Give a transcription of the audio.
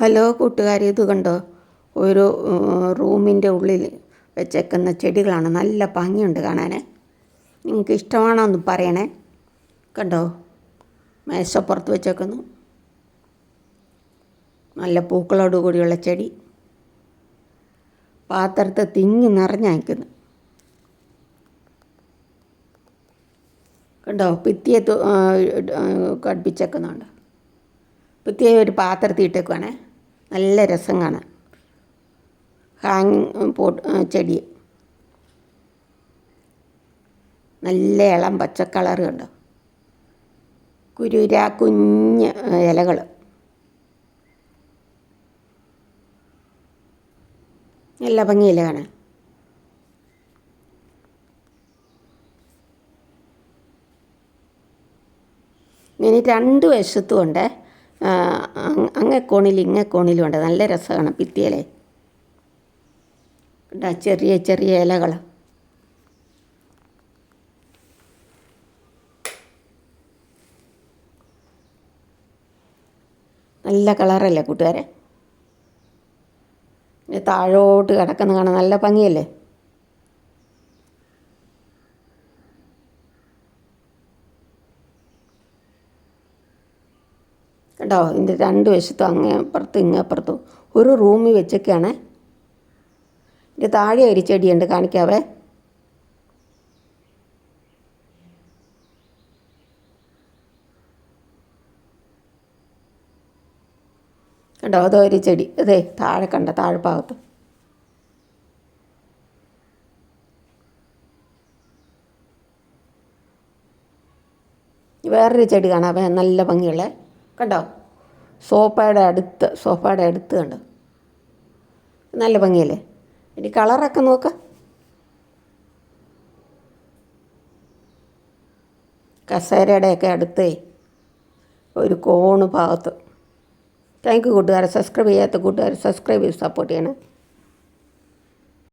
Hello കൂട്ടുകാരി ഇത് കണ്ടോ? ഒരു റൂമിന്റെ ഉള്ളിൽ വെച്ചേക്കുന്ന ചെടികളാണ്. നല്ല ഭംഗിയുണ്ട് കാണാൻ നിങ്ങൾക്ക് ഇഷ്ടമാണോ എന്ന് പറയണേ. കണ്ടോ? മേശപ്പുറത്ത് വെച്ചേക്കുന്നു. നല്ല പൂക്കളോട് കൂടിയുള്ള ചെടി. പാത്രത്തെ തിങ്ങി നിറഞ്ഞയക്കുന്നു. കണ്ടോ? ഭിത്തിയെ കടുപ്പിച്ചേക്കുന്നുണ്ട് ഭിത്തിയെ ഒരു പാത്രത്തിൽ ഇട്ടേക്കുവാണേ. നല്ല രസം കാണാൻ. ഹാങ് പോട്ട് ചെടി. നല്ല ഇളം പച്ച കളറ് കണ്ടോ? കുരുര കുഞ്ഞ് ഇലകൾ നല്ല ഭംഗിയില്ല കാണാൻ? ഇനി രണ്ട് വശത്തും ഉണ്ട്. ആ, കോണിൽ അങ്ങേ കോണിലും ഇങ്ങേ കോണിലും ഉണ്ട്. നല്ല രസമാണ് ഭിത്തിയിലെ. ചെറിയ ചെറിയ ഇലകൾ നല്ല കളറല്ലേ കൂട്ടുകാരെ? താഴോട്ട് കിടക്കുന്ന കാണാൻ നല്ല ഭംഗിയല്ലേ? കേട്ടോ ഇതിന്റെ രണ്ട് വശത്തും അങ്ങേ അപ്പുറത്തും ഇങ്ങേ അപ്പുറത്തും ഒരു റൂമിൽ വെച്ചൊക്കെയാണ്. ഇതിന്റെ താഴെ ഒരു ചെടിയുണ്ട്. കാണിക്കാവേ. കണ്ടോ? അതോ ഒരു ചെടി. അതെ താഴെ കണ്ട താഴെപ്പാകത്ത് വേറൊരു ചെടി കാണാവേ. നല്ല ഭംഗിയുള്ള. കണ്ടോ? സോഫയുടെ അടുത്ത് സോഫയുടെ അടുത്ത് കണ്ടോ? നല്ല ഭംഗിയല്ലേ? ഇനി കളറൊക്കെ നോക്ക്. കസേരയുടെയൊക്കെ അടുത്തേ ഒരു കോണ് ഭാഗത്ത്. താങ്ക് യു കൂട്ടുകാരെ. സബ്സ്ക്രൈബ് ചെയ്യാത്ത കൂട്ടുകാരെ സബ്സ്ക്രൈബ് ചെയ്ത് സപ്പോർട്ട് ചെയ്യണേ.